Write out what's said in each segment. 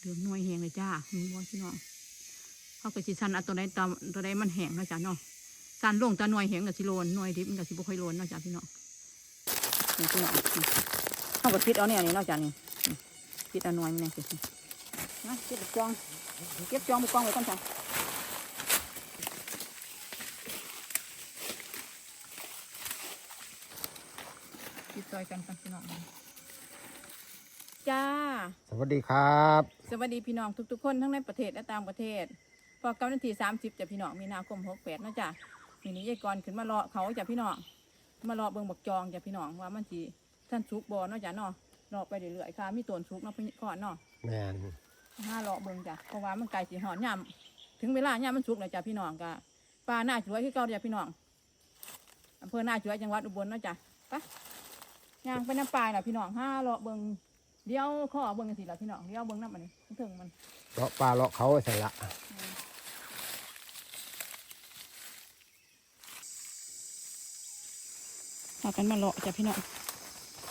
เหลืองน่วยแหงเลยจ้าเห็นบ่พี่น้องเขาก็สิชันเอาตัวใดตามตัวใดมันแหงนะจ้าเนาะสันลงตาหน่วยแหงกับสิโลนหน่วยดิบกับสิบ่ค่อยโลนเนาะจ้าพี่น้องนี่พี่น้องเขาก็พิดเอาเนี่ยนี่เนาะจ้านี่นี่พิดอาหน่วยมันเนี่ยสินะเก็บจองเก็บจองไปกองไว้ก่อนจ้าพิดซอยกันกันพี่น้อง จ้า สวัสดีครับ สวัสดีพี่น้องทุกๆ คนทั้งในประเทศและต่างประเทศ พอเก้านาทีสามสิบจะพี่น้องมีนาคมหกแปดนะจ๊ะนี่นี่ยายกรขึ้นมารอเขาจะพี่น้องมารอเบิ่งบักจองจะพี่น้องว่ามันสีท่านชุกบอเนาะจ้ะเนาะรอไปเรื่อยๆค่ะมีต้นชุกเนาะพี่ก่อนเนาะแมนห้ารอเบิ่งจ้ะเพราะว่ามันไกลสีหอนย่ำถึงเวลาย่ำมันชุกแล้วจ้ะพี่น้องกะปลาหน้าช่วยคือเก่าจ้ะพี่น้องอำเภอหน้าช่วยจังหวัดอุบลเนาะจ้ะไปย่างไปน้ำปลายน่ะพี่น้องห้ารอเบิ่ง เดี๋ยวข้อเบิ่งกันสิล่ะพี่น้องเดี๋ยวเบิ่งน้ำมันนี่ถึงมันเลาะปลาเลาะเขาใส่ละเอากันมาเลาะจ้ะพี่น้อง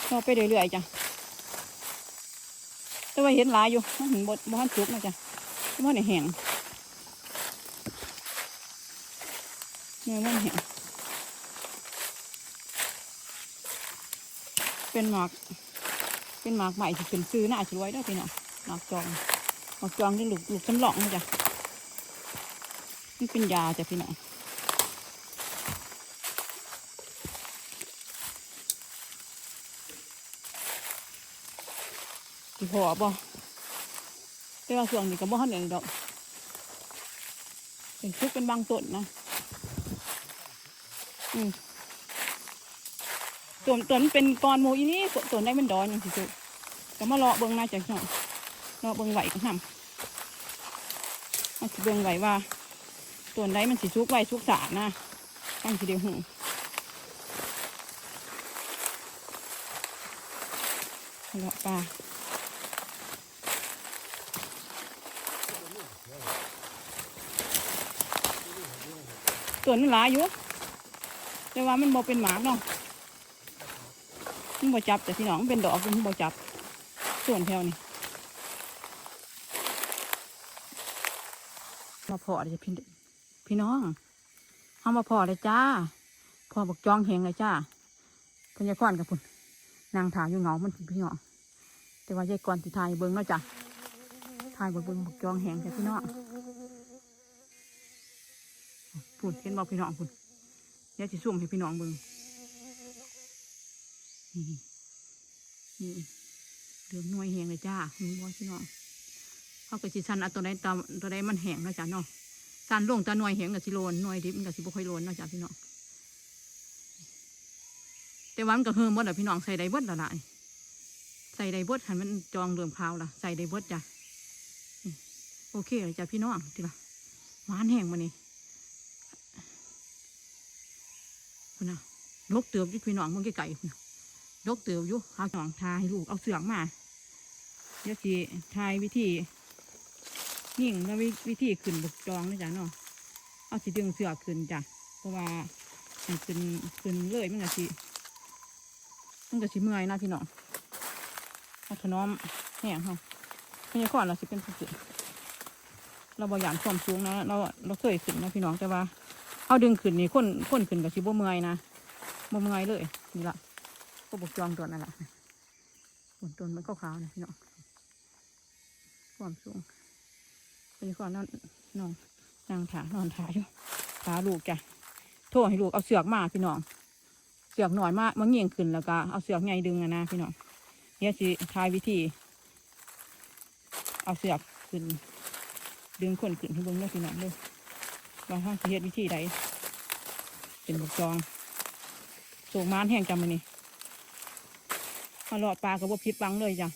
เลาะไปเรื่อยๆจ้ะแต่ว่าเห็นหลายอยู่มันเห็นบดบ้านสุกนะจ้ะที่บ้านแห้งเนื้อมันแห้งเป็นหมาก เป็นหมากใหม่ที่เป็นซื้อหน้าสวยได้พี่น้องหมากจองหมากจองนี่หลูกลูกสำหลองนะจ้ะมันเป็นยาจ้ะพี่น้องสิพอบ่แต่ว่าส่วนนี้ก็บ่ทันได้ดอกเป็นชุกเป็นบางต้นนะอืม ต้นต้นเป็นกอนหมูอีนี่ต้นได้มันดอนอย่างสิจุก็มาเลาะเบิ่งหน้าจังหน่อยเลาะเบิ่งไหวก็ทำมาสิเบิ่งไหวว่าต้นได้มันสิชุกไหวชุกสานะตั้งสิเดียวหูเลาะปลาตัวมันหลายอยู่แต่ว่ามันบ่เป็นหมาเนาะ มันบ่จับแต่พี่น้องมันเป็นดอกมันบ่จับ ส่วนแถวนี้มาพอเลยพี่พี่น้องเอามาพอเลยจ้า พอบอกจองแหงเลยจ้าพญากรกับพุ่นนางถามอยู่เหงา มันพี่น้อง แต่ว่ายายกรติทายเบิ้งเนาะจ้ะทายเบิ้งเบิ้งบอกจองแหงจ้ะพี่น้องพูดเห็นบอกพี่น้องพูดเดี๋ยจะซุ่มให้พี่น้องเบิ่ง นี่เหลืองน่วยแหงเลยจ้าเห็นบ่พี่น้องเขาก็สิชันเอาตัวใดตามตัวใดมันแหงนะจ้ะเนาะสันลงตาหน่วยแหงกับสิโลนหน่วยดิบกับสิบ่ค่อยโลนนะจ้ะพี่น้องแต่วันก็เฮิมหมดแล้วพี่น้องใส่ไดบดละละใส่ไดบดหันมันจองเริ่มพราวละใส่ไดบดจ้ะโอเคเลยจ้ะพี่น้องทีละหวานแห้งมานี่คุณน่ะลกเติบอยู่พี่น้องมึงไก่ๆคุณน่ะ ลกเติบอยู่หาหนองทาให้ลูกเอาเสืองมาเดี๋ยวสิทายวิธียิ่งแล้ววิธีขึ้นบกจองนะจ๊ะเนาะเอาสิดึงเสือขึ้นจ้ะเพราะว่ามันขึ้นขึ้นเลยมันก็สิมันก็สิเมื่อยนะพี่น้องเอาถนอมแห้งเขาไม่ใช่ข้อนเราสิเป็นผู้ขึ้นเราบอยานความสูงนะเราเราเคยขึ้นนะพี่น้องแต่ว่าเอาดึงขึ้นนี่คนคนขึ้นกับชิบ่เมื่อยนะบ่เมื่อยเลยนี่ละ ก็บกจองตัวนั่นแหละบนต้นมันขาวๆนะพี่น้องความสูงเป็นก่อนนอนนอนนางถานอนถาอยู่ถาลูกจ้ะโทษให้ลูกเอาเสือกมาพี่น้อง เสือกหน่อยมากมันเงี่ยงขึ้นแล้วก็เอาเสือกไงดึงอะนะพี่น้องเดี๋ยสิทายวิธี เอาเสือกขึ้น ดึงคนขึ้นให้บิ่งเลยพี่น้องเลยว่าห้องสิเฮ็ดวิธีใดเป็นบกจองสูงมานแห้งจำมันนี่ มาหลอดปลากับว่าพิษบังเลยจ้ะ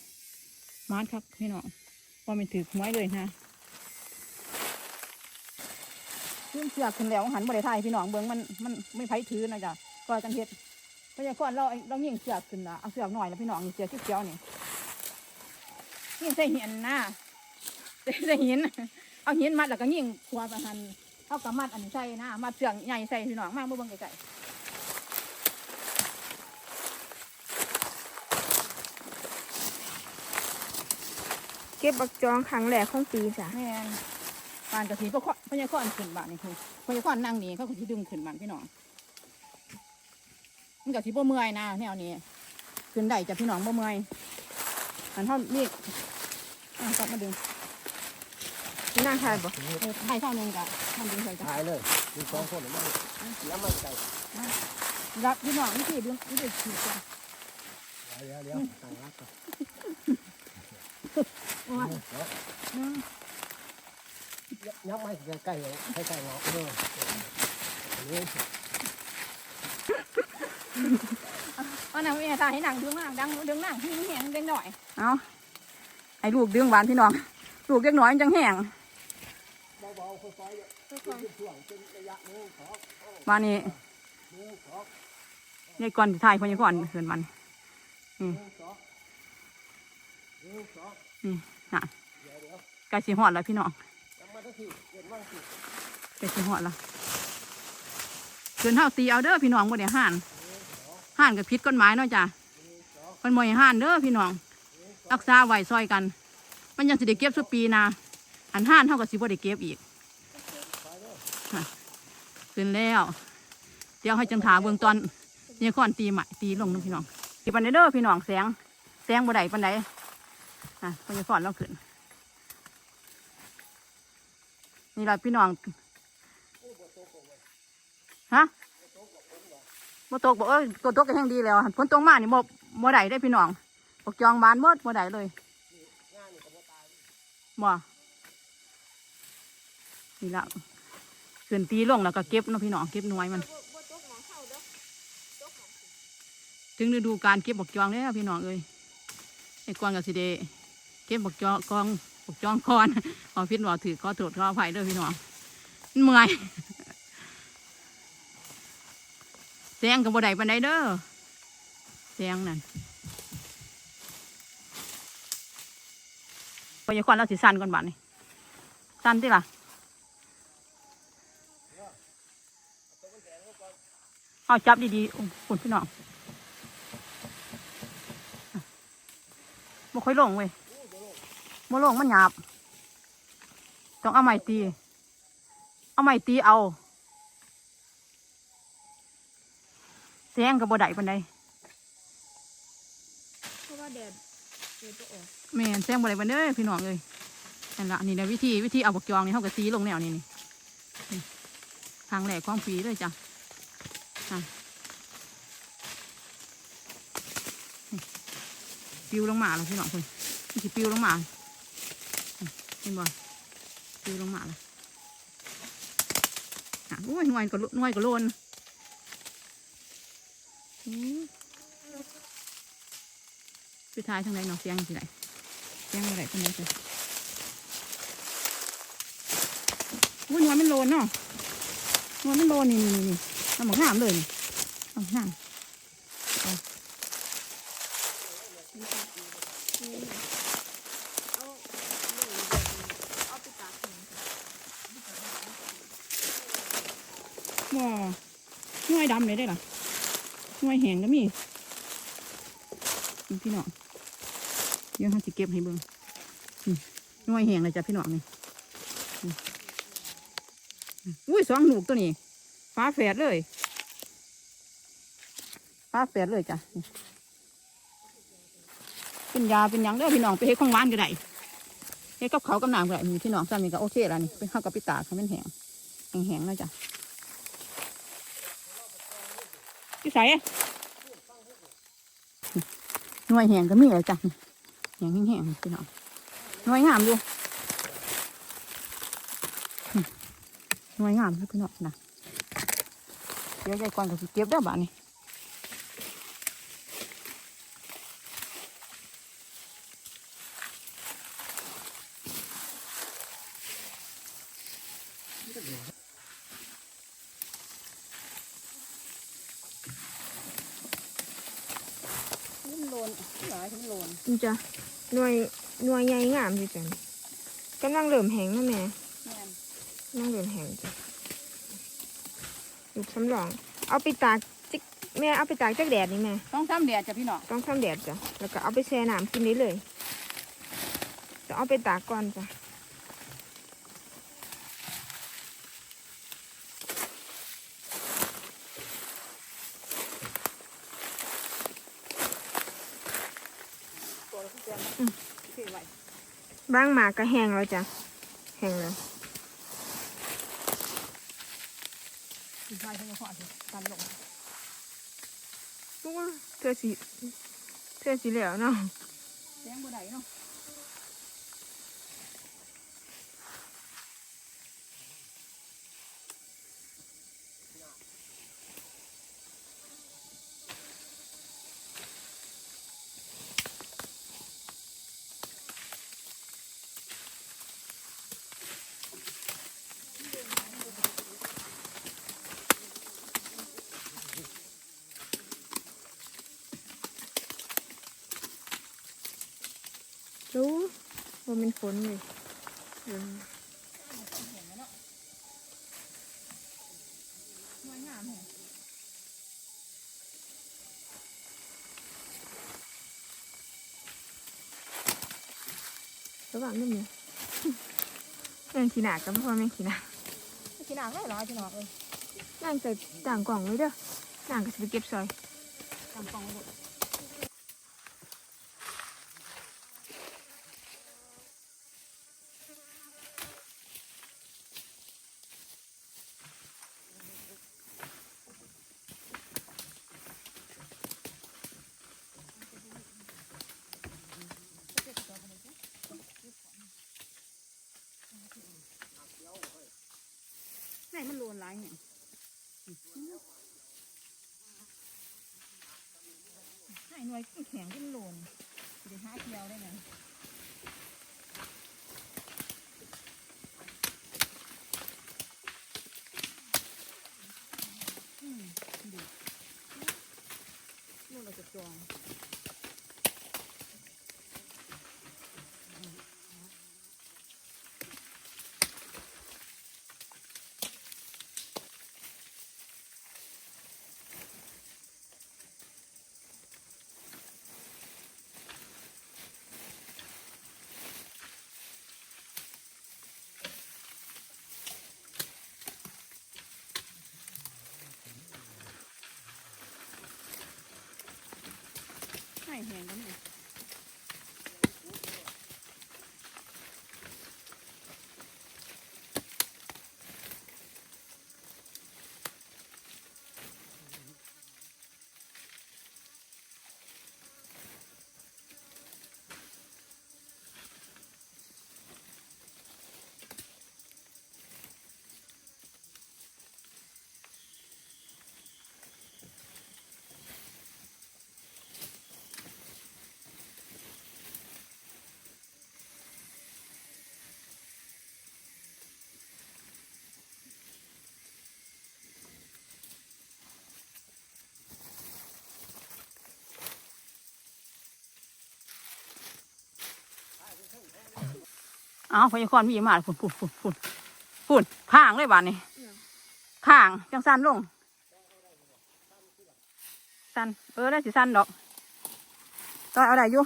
ม้านครับพี่น้องว่ามันถือหวยเลยนะขึ้นเสือกขึ้นแล้วหันบริไทยพี่น้องเบิ้งมันมันไม่ไผถือนะจ้ะก็จังเฮ็ดพยากรเราเรายิงเสือกขึ้นละเอาเสือกหน่อยแล้วพี่น้องนี่เสือกเขียวนี่ยิงใส่เหียนนะใส่ใส่หินเอาหินมัดแล้วก็ยิงขวาไปหันเอากระมัดอันใส่นะมัดเสืองใหญ่ใส่พี่น้องมากเมื่อบังไก่ ก็บบักจองครั้งแรกของปีจ้ะแม่นปานกะทิพวกพญาคอนขึ้นบ้านนี่คือพญาคอนนั่งนี่เขาก็สิดึงขึ้นบ้านพี่น้องมันกะทิบ่เมื่อยนะแนวนี้ขึ้นได้จ้ะพี่น้องบ่เมื่อยอันเท่านี่อะกลับมาดึงน่าทายบ่เออให้เท่านึงกะทำดึงใส่จ้ะถ่ายเลยมีสองคนหรือไม่แล้วมันไก่รับพี่น้องนี่สิดึงนี่สิขีดจ้ะเดี๋ยวเดี๋ยวตั้งรักก่อนโอ้ ยอืมยักไม่ใกล้ๆใกล้ๆเนาะเออนี่อันนั้นไม่ตาให้หนังดึงหนังดังดึงหนังที่แห้งเด็กหน่อยเอาให้ลูกดึงหวานพี่น้องลูกเด็กน้อยจังแห้งเบาๆค่อยๆช่วงเป็นระยะนึงสองบ้านนี้นึงสองยายก่อนถ่ายพญาก่อนเกินมันองนึงส องนี่น่ะเดี๋ยวเดี๋ยวใกล้สิหอดแล้วพี่น้องจำมาทั้งทีเกิดว่างสิหอดแล้วเกินเท่าตีเอาเด้อพี่น้องบ่ได้ห่านห่านกับพิษกฎหมายเนาะจ้ะมันบ่ให้ห่านเด้อพี่น้องรักษาไว้ซอยกัน มันยังสิได้เก็บสุปีนาอันห่านเท่ากับสิบ่ได้เก็บอีกขึ้นแล้ว เดี๋ยวให้จังถาเบื้องตอนเนี่ก่อนตีใหม่ตีลงนะพี่น้องตีปันเด้อพี่น้องแสงแสงบ่ได้ปันได อะพญาก่อนเราขึ้น นี่แหละพี่น้อง ฮะบ่ตกบ่เอ้ตัวตกก็แห้งดีแล้วฝนตกมานี่บ่บ่ได้ได้พี่น้องบกจองบานหมดบ่ได้เลยบ่นี่ละขึ้นตีลงแล้วก็เก็บเนาะพี่น้องเก็บหน่วยมัน ถึงฤดูการเก็บบกจองแล้วพี่น้องเอ้ยไอ้กวางกับสิเด เก็บบกจองกองบกจองคอนขอพิษบอถือขอโทษขออภัยด้อพี่หนอมันเมื่อยแซงกับบ่ไดปันไดเด้อแซงนั่นพยาควันเราสิสั้นก่อนบัดนี่สั้นติล่ะเอาจับดีๆโอ้คุณพี่น้องบ่ค่อยลงเว้ย บ่ลงมันหยาบ ต้องเอาไม้ตี เอาไม้ตีเอาแซงกับบ่ได้ปันใดเพราะว่าแดดเดดบ่ออกแม่นแซงบ่ได้ปันเด้อพี่น้องเอ้ยนั่นละนี่นะวิธีวิธีเอาบกจองนี่เขาก็ตีลงแนวนี่นี่นี่ทางแหลกความปีเลยจ้ะอะนี่ปิวลงมาแล้วพี่น้องคนนี่สิปิวลงมานี่ เห็นบ่ปิวลงมาแล้วอะโอ้ยหน่วยก็หน่วยก็โลนอืมไปทายทางไหนเนาะเสียงที่ไหนเสียงอะไรทางไหนจ้ะอุ้ยหน่วยมันโลนเนาะหน่วยมันโลนนี่นี่นี่นี่เอาหมอกห้ามเลยนี่เอาห้ามเอาเอาไปตากแห้งจ้ะ ว้าหน่วยดำเลยได้หรอหน่วยแหงก็มีนี่พี่น้องเดี๋ยวเขาจะเก็บให้เบิ่งหน่วยแหงเลยจ้ะพี่น้องนี่อุ้ยสองหนูกตัวนี้ฟ้าแฝดเลยฟ้าแฝดเลยจ้ะเป็นยาเป็นยังเด้อพี่น้องไปเฮ็ดของหวานก็ได้เฮ็ดกับเขากับน้ำก็ได้มีพี่น้องซ้ำนี่ก็โอเคแล้วนี่เป็นข้าวกับปิตากให้มันแหงแหงๆแล้วจ้ะ พี่ใส่หน่วยแหงก็มีเลยจ้ะแหงแห้งพี่น้องหน่วยงามอยู่หน่วยงามพี่น้องนะเดี๋ยวใจก่อนก็สิเก็บได้บ้านี่โลนหลายทั้งโลน นี่ จ้ะหน่วยหน่วยใหญ่งามอยู่จ้ะกำลังเริ่มแห้งนะแม่แม่นกำลังเริ่มแห้งจ้ะลูกสำรอง เอาไปตากจิกแม่เอาไปตากจากแดดนี่แม่ต้องซ้ำแดดจ้ะพี่น้องต้องทำแดดจ้ะแล้วก็เอาไปแช่น้ำกินได้เลยแต่จะเอาไปตากก่อนจ้ะ ตัวเราเตรียมเทไว้ บางหมากก็แห้งแล้วจ้ะ แห้งแล้วสิพายเขาจะขอสิตันลงอู้เธอสีเธอสีเหลวเนาะแดงบ่ได้เนาะ รู้ ว่ามันฝนเลยอืมงวยงามแฮะระหว่างนี่มีแม่งขี้หนากับพ่อแม่งขี้หนากินอ่างได้หรอพี่น้องเอ้ยนั่งใส่ต่างกล่องเลยเด้อนั่งก็จะไปเก็บซอยตามกล่องไว้หมด ไหนมันโลนหลายเนี่ยให้น่วยแข็งขึ้นหลนเดี๋ยวห้าเที่ยวได้ไงอืมดีนู่เราจะจอง ให้ แหงกันนี่อ้าวพยากรณ์มีมาฝุ่นฝุ่นฝุ่นฝุ่นฝุ่นข้างเลยบ้านนี่ข้างจังสันลงสันเออได้สิสันดอกตอนเอาได้อยู่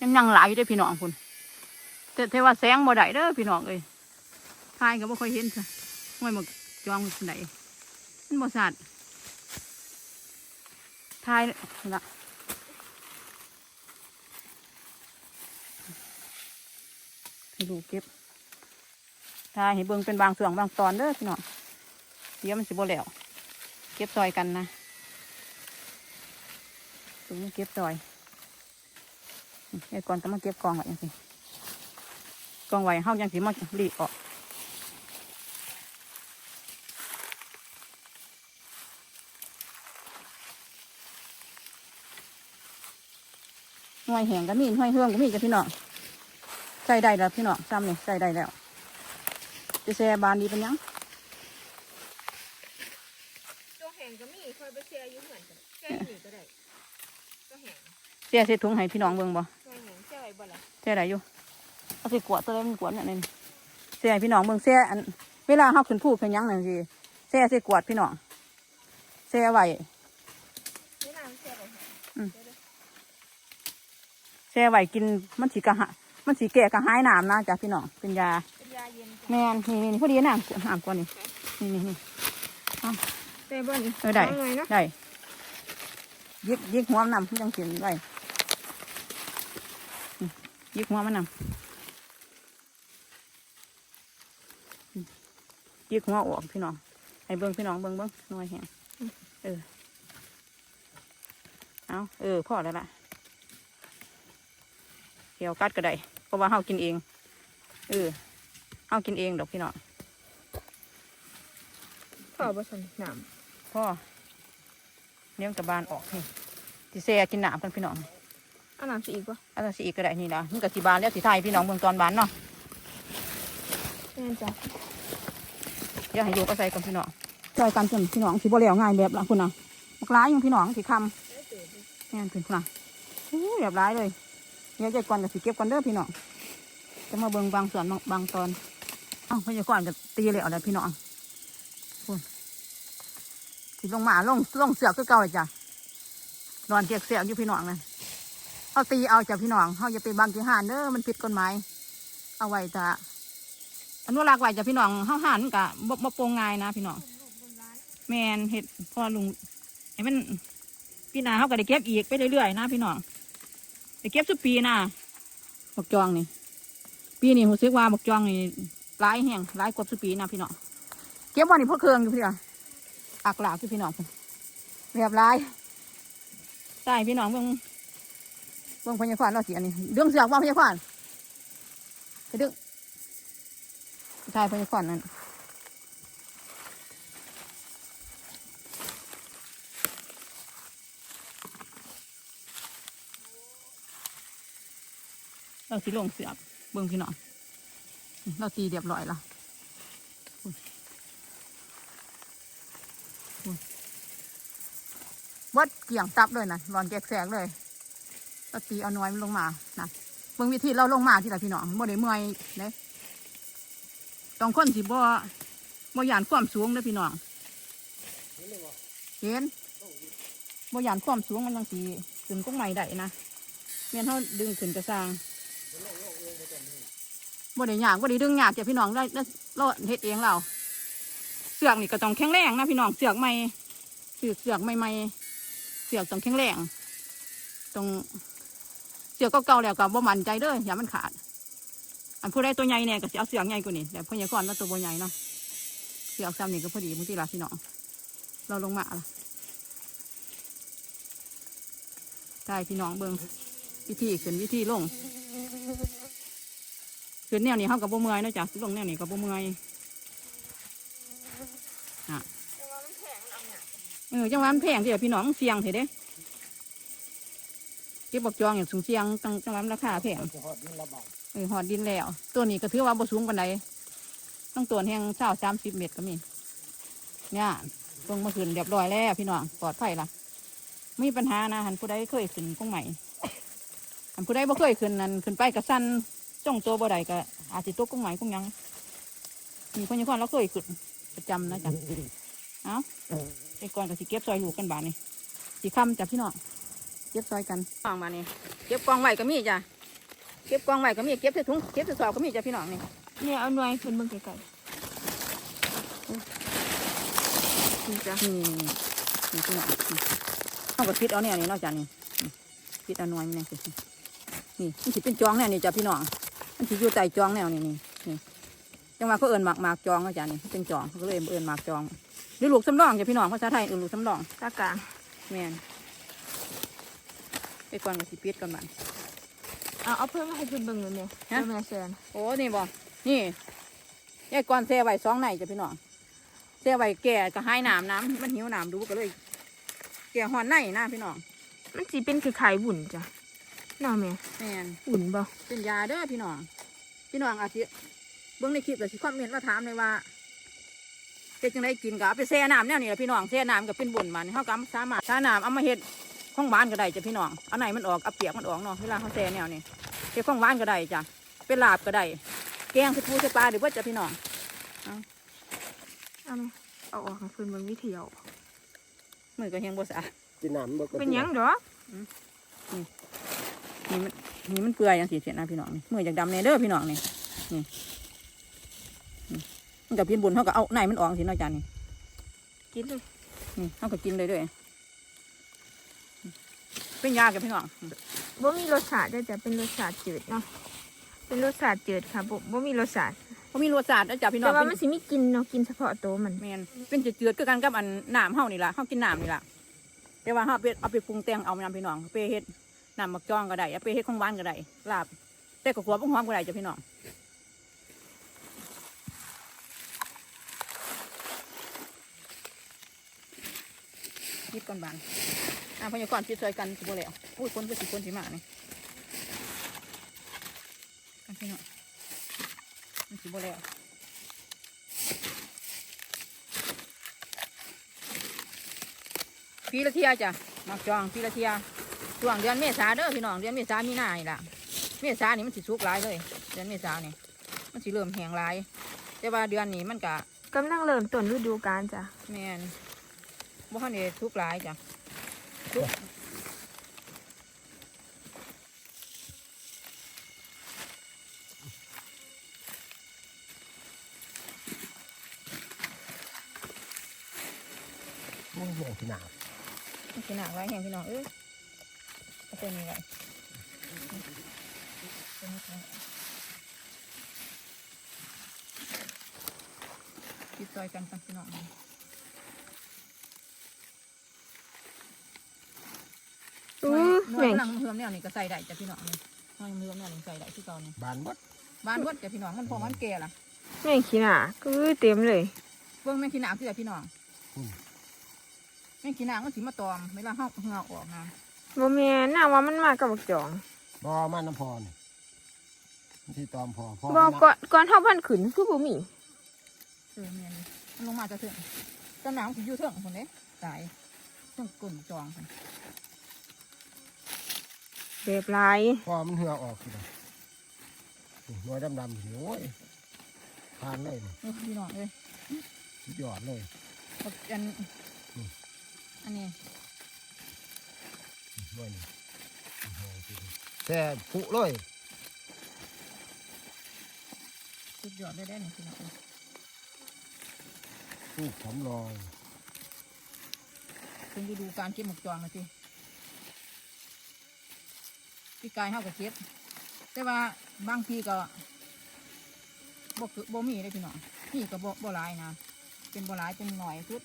ยังยังหลายอยู่ได้อพี่น้องคุณแต่แต่ว่าแสงบ่ได้เด้อพี่น้องเอ้ยทายก็บ่ค่อยเห็นค่ะห้วยหมกจองไหนมันบ่สาดทายนี่ละให้ ดูเก็บทายให้เบิ่งเป็นบางส่วนบางตอนเด้อพี่น้องเดี๋ยวมันสิบ่แล้ว เก็บซอยกันนะถึงเก็บซอยไอ้ก่อนก็มาเก็บกองไว้ยังสิกองไว้เฮายังสิมารีออกหน่วยแหงก็มีหน่วยเฮืองก็มีจ้ะพี่น้อง ใส่ได้แล้วพี่น้องซ้ำนี่ใส่ได้แล้ว จะแซ่บานดีเป็นหยังตัวแห้งก็มีคอยไปเสียอยู่เหมือนกันแค่นี้ก็ได้ตัวแห้งแซ่เสียถุงให้พี่น้องเบิ่งบ่ตัวแห้งเสียไว้บ่ล่ะแซ่ได้อยู่เอาสิกวดตัวเล็มันกวดเนี่ยนี่แซ่ให้พี่น้องเบิ่งแซ่อันเวลาเฮาขึ้นพูดเป็นหยังนั่นสิแซ่สิกวดพี่น้องแซ่ไว้นี่น้ำเสียไว้อืมเดี๋ยวแช่ไว้กินมันสีกระหะ มันสีแก่กระหายน้ำนะจ้ะพี่น้องเป็นยาเป็นยาเย็นจ้ะแม่นนี่นี่พอดีน้ำน้ำก่อนนี่นี่นี่นี่ได้บ่นี่เออได้าหน่อยเนาะได้ยิกยิกหัวมันนำยังกินได้อืมยิกหัวมันนำอืมยิกหัวออกพี่น้องให้เบิ้งพี่น้องเบิ้งเบิ้งหน่วยแห้งเออเอาเออพ่อแล้วล่ะเกี่ยวกัดก็ได้เพ ราะว่าเฮากินเองเออเฮากินเองดอกพี่น้องพ่อบ่สนน้พ่อเลี้ยงกระบาลออกนี่สิเสียกินหนามกันพี่น้องำเอาน้ำสิอีกบ่อันนั้นสิอีกก็ได้นี่ละมันกับสีบานแล้วสีไทยพี่น้องเบิ่งตอนบานเนาะแม่นจ้ะอย่าให้อยู่ก็ใส่กันพี่น้องใส่กันจนพี่น้องสิบ่แล้วง่ายแบบละคุณน่ะบักร้ายอยังพี่น้องสิคำนี่นเป็นคุณน่ะอู้แบบร้ายเลย เดี๋ยวจะก่อนกับสิเก็บก่อนเด้อพี่น้องจะมาเบิ่งบางส่วนบางตอนเอ้าพยากรณ์ก็ตีเลยเอาได้พี่น้องคุณสิลงมาลงลงเสือกก็เก่าเลยจ้ะนอนเจียกเสียกอยู่พี่น้องเลยเขาตีเอาจากพี่น้องเขาอย่าไปบังที่หานเด้อมันผิดกฎหมายเอาไว้จ้ะอนุรักษ์ไว้จากพี่น้องเขาห่านมันกะบ่บ่โปร่งง่ายนะพี่น้องแมนเห็ดพอลุงไอ้มันพี่นาเขาก็ได้เก็บอีกไปเรื่อยๆนะพี่น้อง ได้เก็บสุดปีนะบักจองนี่ ปีนี้ผมซื้อว่าบักจองนี่ร้ายแห้งร้ายกว่าสุดปีนะพี่น้องเก็บวันนี้พวกเครื่องอยู่พี่น้องอักหลากอยู่พี่น้องพุ่นแบบร้ายใช่พี่น้องเบิ่งเบิ่งพญาควานเราสิอันนี้เรื่องเสือกว่าพญาควานไปดึงทายพญาควานนั่น เราสิลงเสือกเบิ่งพี่น้องเราตีเรียบร้อยละวัดเกี่ยงตับเลยนะรอนแกกแสกเลยก็ตีเอาน้อยมันลงมานะเบิ่งวิธีเราลงมาที่ละพี่น้องบ่ได้เมื่อยเด้ต้องคนสิบ่บ่หยานความสูงเด้อพี่น้องเห็นบ่หยานความสูงมันยังสีขึ้นก้งใหม่ได้นะเมียนเขาดึงขึ้นกระซัง บ่ได้ยากบ่ได้ดึงยากจ้ะพี่น้องได้ได้เราเฮ็ดเองเราเสือกนี่ก็ต้องแข็งแรงนะพี่น้องเสือกใหม่เสือกเสือกใหม่ๆเสือกต้องแข็งแรงต้องเสือกเก่าๆแล้วก็บ่มั่นใจเด้ออย่ามันขาด อันผู้ใดตัวใหญ่เนี่ยก็สิเอาเสือกใหญ่กว่านี้แต่พ่อใหญ่ก่อนว่าตัวบ่ใหญ่เนาะเสือกซ้ำนี่ก็พอดีมึงที่ละพี่น้องเราลงมาละใช่พี่น้องเบิ่งวิธีขึ้นวิธีลง ขึ้นแนวนี้เขากับบ่เมื่อยนะจ้ะลงแนวนี้กับบ่เมื่อยแต่ว่ามันแข็งเอาเนี่ยเออจังหวะมันแพงที่พี่น้องเสียงเถอะเด้เก็บบอกจองอย่างสูงเสียงจังจังหวะมันราคาแพงหอดมันระบาดเออหอดดินแล้ว ตัวนี้ก็ถือว่าบ่สูงปานใดต้องตัวแห้งเช้าสามสิบเมตรก็มี เนี่ยตรงมาขึ้นเรียบร้อยแล้วพี่น้องปลอดภัยละมีปัญหานะหันผู้ใดเคยขึ้นกงใหม่หันผู้ใดบ่เคยขึ้นนั่นขึ้นไปกระสั้น จ้องตัวบ่ได้ก็อาจจะตกกงใหม่กงหยังมีคนอยังคนเราเคยขึ้นประจำนะจ๊ะเอ้าไอ้ก่อนก็สิเก็บซอยลูกกันบาดนี่สิคำจ้ะพี่น้องเก็บซอยกันฟังมานี่เก็บกองไว้ก็มีจ้ะเก็บกองไว้ก็มีเก็บใส่ถุงเก็บใส่ซองก็มีจ้ะพี่น้องนี่เนี่ยเอาหน่วยเพิ่นเบิ่งไกลๆนี่จ้ะนี่นี่พี่น้องเขาก็คิดเอาเนี่ยนี่เนอกจากนี่นี่คิดเอาหน่วยมันนี่สินี่มันสิเป็นจองแนวนี่จ้ะพี่น้อง มันสิอยู่ใต้จองแนวนี่นี่นี่จังหวะเขาเอิญหมากหมากจองเขาจ้ะนี่เป็นจองเขาก็เลยเอิญหมากจองหรือลูกสำรองจ้ะพี่น้องภาษาไทยเอิญลูกสำรองตากลางแม่นไปก่อนก็สิปิดก่อนบันเอาเอาเพิ่มมาให้เพิ่นเบิ่งหน่อยแม่ฮะเดี๋ยวแม่แซนโอ้นี่บ่นี่ยายก่อนแซ่ไว้สองในจ้ะพี่น้องแซ่ไว้แก่ก็ให้น้ำน้ำมันหิวน้ำดูก็เลย แก่หอนในนะพี่น้องมันสิเป็นคือไข่บุ่นจ้ะน่าแม่แม่นบุ่นบ่เป็นยาเด้อพี่น้อง พี่น้องอาจจะเบิ่งในคลิปแล้วสิคอมเมนต์มาถามเลยว่าเป็นจังไดกินก็เอาไปแช่น้ำแนวนี้ล่ะพี่น้องแช่น้ำก็เป็นบุญมันเฮาก็สามารถแช่น้ำเอามาเฮ็ดของหวานก็ได้จ้ะพี่น้องเอาไหนมันออกเอาเปียกมันออกเนาะเวลาเขาแช่แนวนี้เฮ็ดของหวานก็ได้จ้ะเป็นลาบก็ได้แกงใส่ปูใส่ปลาหรือว่าจ้ะพี่น้องเอาแม่เอาออกให้เพิ่นเบิ่งวิธีเอามือก็เฮงบ่สะอาดกินน้ำบ่ก็เป็นหยังดอกน นี่มันนี่มันเปื่อยอย่างสีเสียนะพี่น้องนี่มือจากดำเนี่ยเด้อพี่น้องนี่นี่นี่มันกับเพียนบุญเขาก็เอาไหนมันออกสิเนาะจานนี่กินเลยนี่เขาก็กินเลยด้วยเป็นยากับพี่น้องบ่มีรสชาติด้วยจ้ะเป็นรสชาติจืดเนาะเป็นรสชาติจืดค่ะบ่บ่มีรสชาติเขามีรสชาตินะจ๊ะพี่น้อแต่งว่าเป็มันนสิมีกลินเนาะกินเฉพาะตัวมันแมนเป็นจืดๆคือกันกับอันน้ำเฮานี่ล่ะเฮากินน้ำนี่ล่ะแต่ว่าเฮาเอาไปเอาไปปรุงแต่งเอาน้ำพี่น้องไปเฮ็ด น้ำมักจองก็ได้เอาไปเฮ็ดของหวานก็ได้ลาบแต่ก็ขวบหอมก็ได้จ้ะพี่น้องคิดก่อนบานอะพยากรณ์คิดช่วยกันสิบ่แล้วอุ้ยคนก็สิคนสิมานี่กันพี่น้องมันสิบ่แล้วปีละเทียจ้ะมักจองปีละเทีย ช่วงเดือนเมษาเด้อพี่น้องเดือนเมษามีนานี่ล่ะเมษานี่มันสิสุกหลายเลย เดือนเมษานี่มันสิเริ่มแห้งหลาย แต่ว่าเดือนนี้มันกะกำลังเริ่มต้นฤดูกาลจ้ะแมนบ่ทันได้สุกหลายจ้ะสุกมันเหี่ยวขนาดมันสิหนักหลายแห้งพี่น้องเอ้ย เอาตัวนี้ไว้ตัวนี้ก่อนคิดซอยกันกันพี่น้องอู้หน่แม่วยงนังเฮือมเนี่ยนี่ก็ใส่ได้จ้ะพี่น้องนี่หน่วยเฮือมเนี่ยนี่ใส่ได้ที่เก่านี่บานหมดบ้านเวดจ้ะพี่น้องมันพอมันแก่ล่ะแม่งขี้หน้าคือเต็มเลยเบิ่งแม่งขี้หนาคือจ้ะพี่น้องแม่งขี้หนามันสิมาตอมเวลาเฮาเหือออกนะ บ่แม่นน่าว่ามันมากับบักจองบอมันน้ำพอนี่มันที่ตอมพอพอบ่มันก่อนก่อนเฮาพันขึ้นคือบ่มีเออแม่นเลยมันลงมาจะเถิงตำหนังสิอยู่เถิงคนเด้ตายเถิงกุ่นจองพุ่นแบบหลายพอมันเหือออกสิเลยหน่วยดำๆนี่โอ้ยทานเลยนี่เออพี่น้องเอ้ยสุดยอดเลยบักอันอันนี้ หน่วยนี่โอ้โหสุดยอดแช่ผุเลยสุดยอดได้ได้นี่พี่น้องเอ้ยลูกสำรองถึงฤดูการเก็บหมกจองนะสิพี่กายเฮาก็เก็บ แต่ว่าบางทีก็บ่คือบ่มีเลยพี่น้องนี่ก็บ่บ่หลายนะ เป็นบ่หลายเป็นหน่อยสุด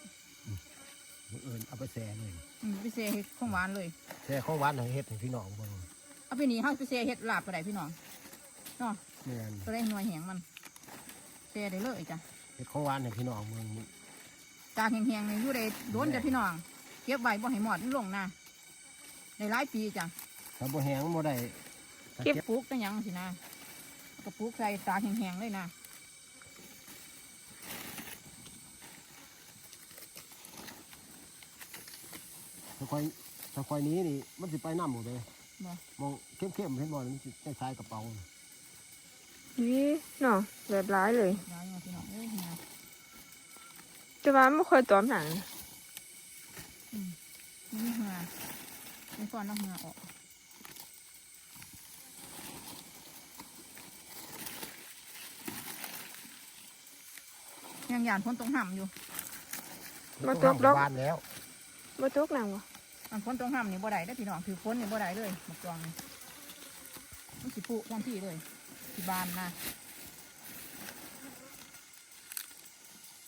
มื้ออื่นเอาไปแช่เลยอืมไปเซเฮ็ดของหวานเลยแช่ของหวานให้เฮ็ดให้พี่น้องเบิ่งเอาไปนี่เฮาไปเซเฮ็ดลาบก็ได้พี่น้องเนาะแม่นก็ได้หน่วยแหงมันเซได้เลยจ้ะเฮ็ดของหวานให้พี่น้องเบิ่งตากแห้งๆนี่อยู่ได้โดนจ้ะพี่น้องเก็บไว้บ่ให้หมดมันลงนะได้หลายปีจ้ะถ้าบ่แห้งบ่ได้ถ้าเก็บปลูกตั้งหยังสินะก็ปลูกใส่ตากแห้งๆเลยนะ ถ้าค่อยถ้าค่อยนี้นี่ มันสิไปน้ำหมดเลยบ่มองเข้มๆเห็นบ่นี่มันสิได้ใช้กระเป๋านี่เนาะแบบหลายเลยหลายเนาะพี่น้องเอ้ยนะแต่ว่ามันบ่ค่อยตอมหนังนี่เหือนี่ก่อนน้ำเหือออกยังหยานพ้นตรงห่ำอยู่บ่ตกดอกบ้านแล้ว บ่ตกหนังบ่มันพ้นตรงห่ำนี่บ่ได้ได้อพี่น้องถือพ้นนี่บ่ได้เลยหมกจองนี่มันสิปุทันที่เลยที่บานนะ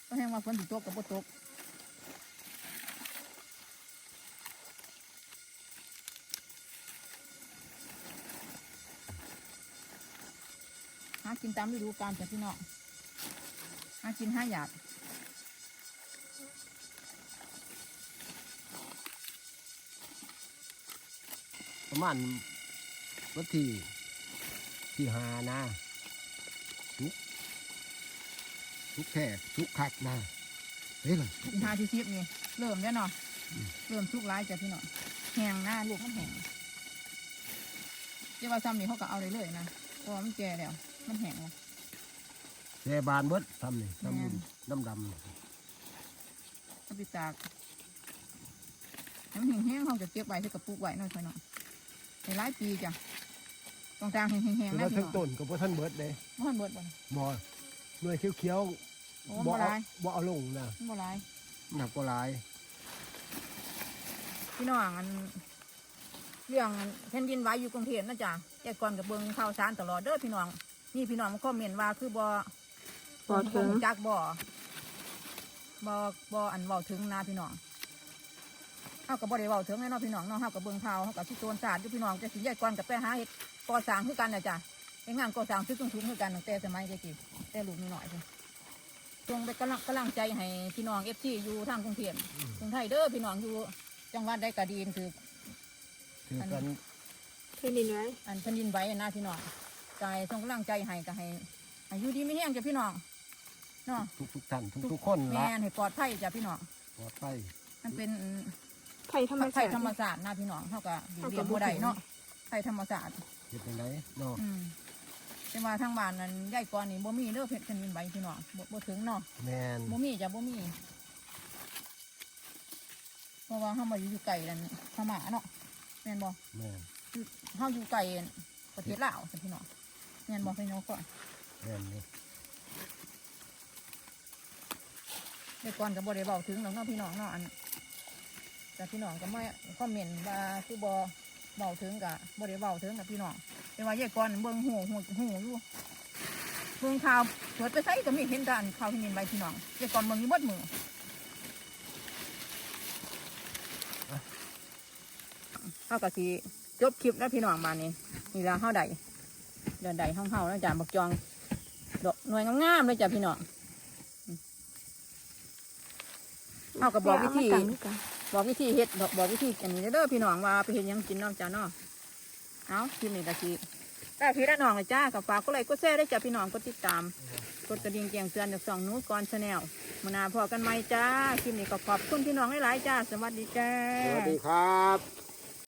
ก็แห้งว่าฝนสิตกกับบ่ตกหากินตามฤดูกาลจ้ะพี่น้องหากินห้าหยาด ประมาณวันที่ที่หานะทุกทุกแค่ทุกคักนะเฮ้ยล่ะสิบห้าที่สิบนี่เริ่มแล้วเนาะเริ่มทุกร้ายจ้ะพี่น้องแห้งหน้าลูกมันแห้งเจ้าว่าซ้ำนี่เขาก็เอาเลยเลยๆนะเพราะว่ามันแก่แล้วมันแห้งแล้วแช่บานเบิดทำนี่ทำแม่นดำดำเอาไปตากให้มันแห้งๆเขาจะเก็บไว้ใส่กระปุกไว้หน่อยค่อยหน่อย ในหลายปีจ้ะตรงกลางแห้งๆคือนะว่าพี่ทั้งน้องต้นกับว่าท่านเบิดเลยบ่ทันเบิดบ่นี่ บ่หน่วยเขียวโอ้ๆบ่บ่หเอาลาย บ่เอาลงนะบ่หลาย หนักกว่าหลาย พี่น้องอันเรื่องแผ่นดินไหวอยู่กรุงเทพนะจ๊ะแต่ก่อนกับเบิ่งข่าวสารตลอดเด้อพี่น้องนี่พี่น้องมาคอมเมนต์ว่าคือบ่บ่ถึงรู้จักบ่บ่บ่อันเว้าถึงนะพี่น้อง เฮาก็บ่ได้เว้าถึงแน่เนาะพี่น้องเนาะเฮาก็เบิ่งข่าวเฮาก็สิโจรศาสตร์อยู่พี่น้องจะสิใหญ่ก่อนกับไปหาเฮ็ดก่อสร้างคือกันน่ะจ้ะเฮ็ดงานก่อสร้างซื้อสูงๆคือกันตั้งแต่สมัยเด็กๆแต่ลูกน้อยๆพุ่นส่งไปกำลังกำลังใจให้พี่น้อง FC อยู่ทางกรุงเทพกรุงไทยเด้อพี่น้องอยู่จังหวัดใดก็ดีคือถือกันคือดินไว้อันแผ่นดินไหวนะพี่น้องใจส่งกำลังใจให้ก็ให้ให้อยู่ดีไม่แห้งจ้ะพี่น้องเนาะทุกๆท่านทุกๆคนแม่ละนให้ปลอดภัยจ้ะพี่น้องปลอดภัยมันเป็น ไผ่ธรรมไผ่ชาติธรรมศาสตร์นะพี่น้องเท่ากับอยู่เท่าเรีกัยบนบ่ได้บ่ถึงเนาะไผ่ธรรมศาสตร์เฮ็ดจังไดเนาะอืมแต่ว่าทางบ้านนั้นยายกรนี่บ่มีเด้อเพชรกันดินไหวพี่น้องบ่บ่ถึงเนาะแม่นบ่มีจ้ะบ่มีเพราะว่าเฮามาอยู่ไกลนั่นพม่าเนาะแม่นบ่แม่นเฮาอยู่ไกลประเทศลาวจ้ะพี่น้องแม่นบ่พี่น้องก่อนแม่นนี่ยายกรก็บ่ได้เว้าถึงหรอกเนาะพี่น้องเนาะอัน แต่พี่น้องก็ไมาคอมเมนต์ว่าคือบ่เว้าถึงก็บ่ได้เวาถึงกับพี่น้องแต่ว่ายายกรเบิ่งหูหูหูอยู่เบิ่งข่าวเปิดไปใช้ก็มีเห็นด่านข่าวที่นินใบพี่น้องเยวก่อนเบิ่งอยู่เบดมือเฮาก็สิจบคลิปแล้วพี่น้องบ้านนี้นี่ละเฮาได้เดินได้ห้องเฮาแล้วจ้ะบักจองดอกหน่วยงามๆเลยจ้ะพี่น้องเฮาก็บอกวิธี บอกวิธีเฮ็ดบอกบอกวิธีอันนี้เด้อพี่น้องว่าไปเห็ดยังกินเนอกจ้าเนาะเอาคลิปนี้ก็สิได้พี่และน้องเลยจ้ากับฝากก็เลยก็แซ่ได้จ้าพี่น้องก็ติดตามกดกระดิ่งเกียงเตือนจากสองนู้ก่อนชาแนลมานาพอกันไหมจ้าคลิปนี้ก็ขอบคุณพี่น้องหลายๆจ้า สวัสดีจ้าสวัสดีครับ